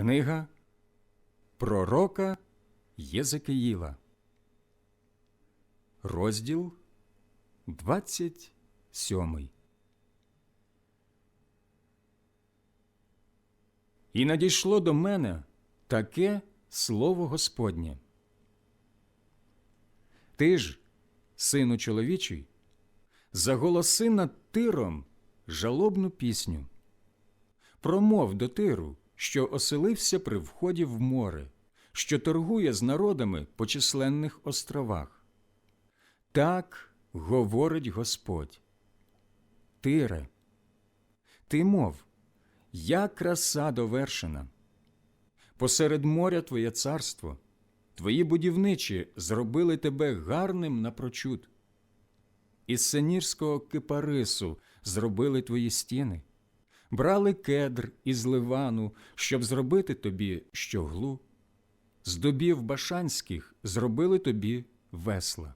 Книга Пророка Єзекиїла, розділ 27. І надійшло до мене таке слово Господнє. Ти ж, сину чоловічий, заголоси над тиром жалобну пісню. Промов до тиру, що оселився при вході в море, що торгує з народами по численних островах. Так говорить Господь. Тире, ти мов, я краса довершена. Посеред моря твоє царство, твої будівничі зробили тебе гарним напрочуд. Із сенірського кипарису зробили твої стіни, брали кедр із ливану, щоб зробити тобі щоглу. З дубів башанських зробили тобі весла.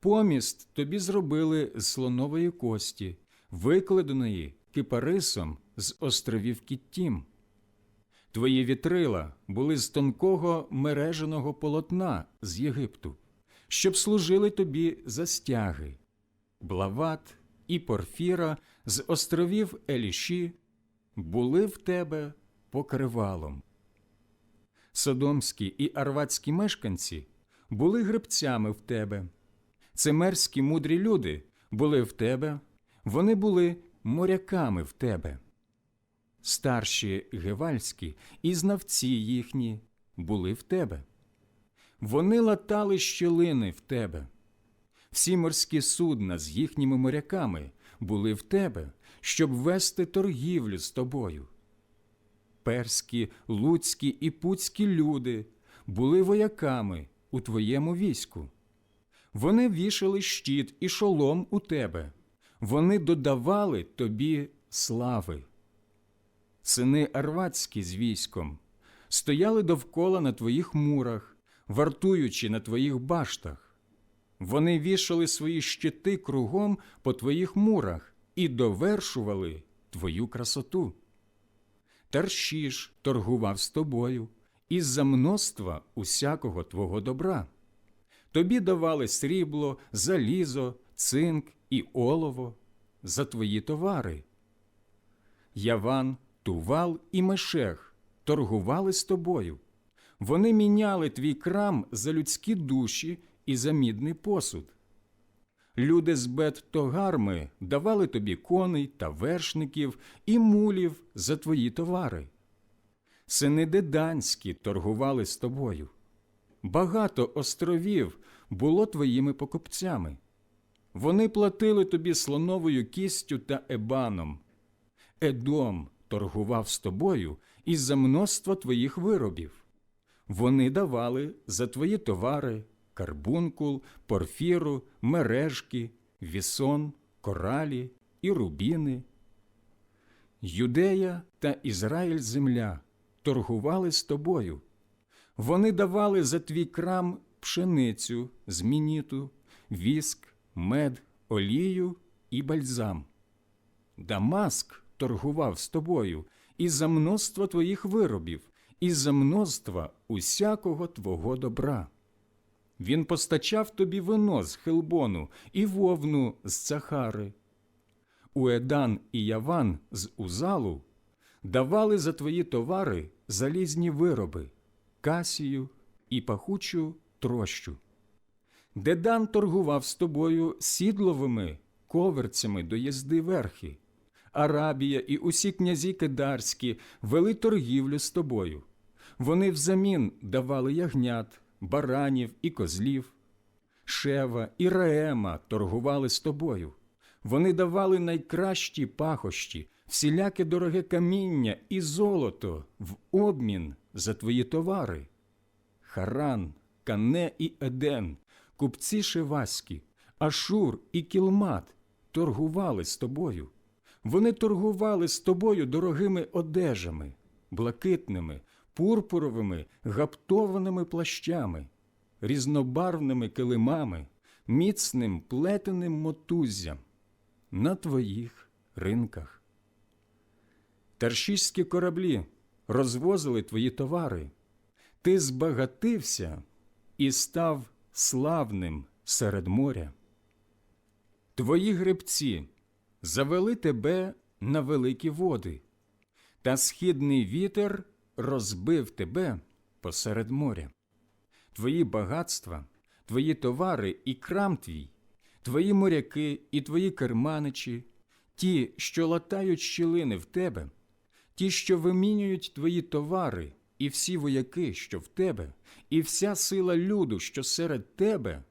Поміст тобі зробили з слонової кості, викладеної кипарисом з островів Кіттім. Твої вітрила були з тонкого мереженого полотна з Єгипту, щоб служили тобі за стяги, блават і порфіра з островів Еліші були в тебе покривалом. Содомські і арватські мешканці були гребцями в тебе. Цимерські мудрі люди були в тебе, вони були моряками в тебе. Старші гевальські і знавці їхні були в тебе. Вони латали щілини в тебе. Всі морські судна з їхніми моряками були в тебе, щоб вести торгівлю з тобою. Перські, луцькі і пуцькі люди були вояками у твоєму війську. Вони вішали щит і шолом у тебе, вони додавали тобі слави. Сини Арватські з військом стояли довкола на твоїх мурах, вартуючи на твоїх баштах. Вони вішали свої щити кругом по твоїх мурах і довершували твою красоту. Таршіш торгував з тобою із за множства усякого твого добра. Тобі давали срібло, залізо, цинк і олово за твої товари. Яван, Тувал і Мешех торгували з тобою. Вони міняли твій крам за людські душі і за мідний посуд. Люди з бет тогарми давали тобі коней та вершників і мулів за твої товари. Сини Деданські торгували з тобою. Багато островів було твоїми покупцями. Вони платили тобі слоновою кістю та ебаном. Едом торгував з тобою із за множства твоїх виробів. Вони давали за твої товари карбункул, порфіру, мережки, вісон, коралі і рубіни. Юдея та Ізраїль земля торгували з тобою. Вони давали за твій крам пшеницю, змініту, віск, мед, олію і бальзам. Дамаск торгував з тобою і за множство твоїх виробів, і за множства усякого твого добра. Він постачав тобі вино з Хелбону і вовну з Цахари. Уедан і Яван з Узалу давали за твої товари залізні вироби, касію і пахучу трощу. Дедан торгував з тобою сідловими коверцями до їзди верхи. Арабія і усі князі кедарські вели торгівлю з тобою. Вони взамін давали ягнят, баранів і козлів. Шева і Раема торгували з тобою. Вони давали найкращі пахощі, всіляке дороге каміння і золото в обмін за твої товари. Харан, Кане і Еден, купці Шеваські, Ашур і Кілмат торгували з тобою. Вони торгували з тобою дорогими одежами, блакитними, пурпуровими, гаптованими плащами, різнобарвними килимами, міцним плетеним мотуззям на твоїх ринках. Таршіські кораблі розвозили твої товари, ти збагатився і став славним серед моря. Твої гребці завели тебе на великі води, та східний вітер розбив тебе посеред моря. Твої багатства, твої товари і крам твій, твої моряки і твої керманичі, ті, що латають щілини в тебе, ті, що вимінюють твої товари, і всі вояки, що в тебе, і вся сила люду, що серед тебе,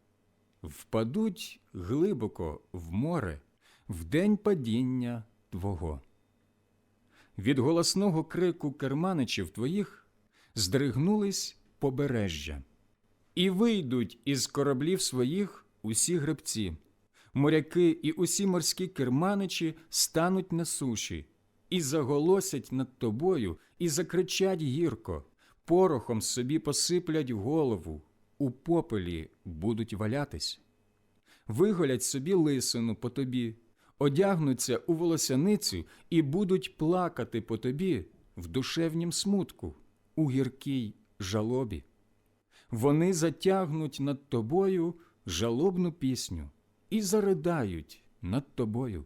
впадуть глибоко в море в день падіння Твого. Від голосного крику керманичів твоїх здригнулись побережжя, і вийдуть із кораблів своїх усі гребці, моряки і усі морські керманичі стануть на суші, і заголосять над тобою, і закричать гірко, порохом собі посиплять голову, у попелі будуть валятись. Виголять собі лисину по тобі, одягнуться у волосяницю і будуть плакати по тобі в душевнім смутку, у гіркій жалобі. Вони затягнуть над тобою жалобну пісню і заридають над тобою.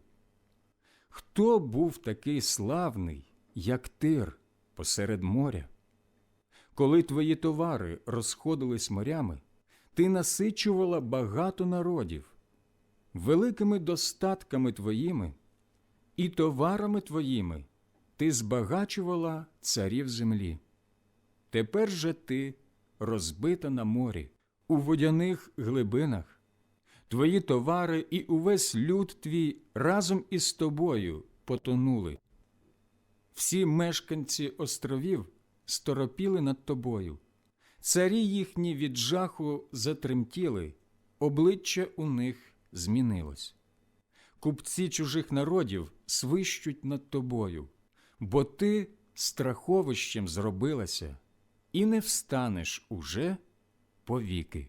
Хто був такий славний, як тир посеред моря? Коли твої товари розходились морями, ти насичувала багато народів, великими достатками твоїми і товарами твоїми ти збагачувала царів землі. Тепер же ти розбита на морі, у водяних глибинах. Твої товари і увесь люд твій разом із тобою потонули. Всі мешканці островів сторопіли над тобою. Царі їхні від жаху затремтіли, обличчя у них змінилось. Купці чужих народів свищуть над тобою, бо ти страховищем зробилася і не встанеш уже повіки.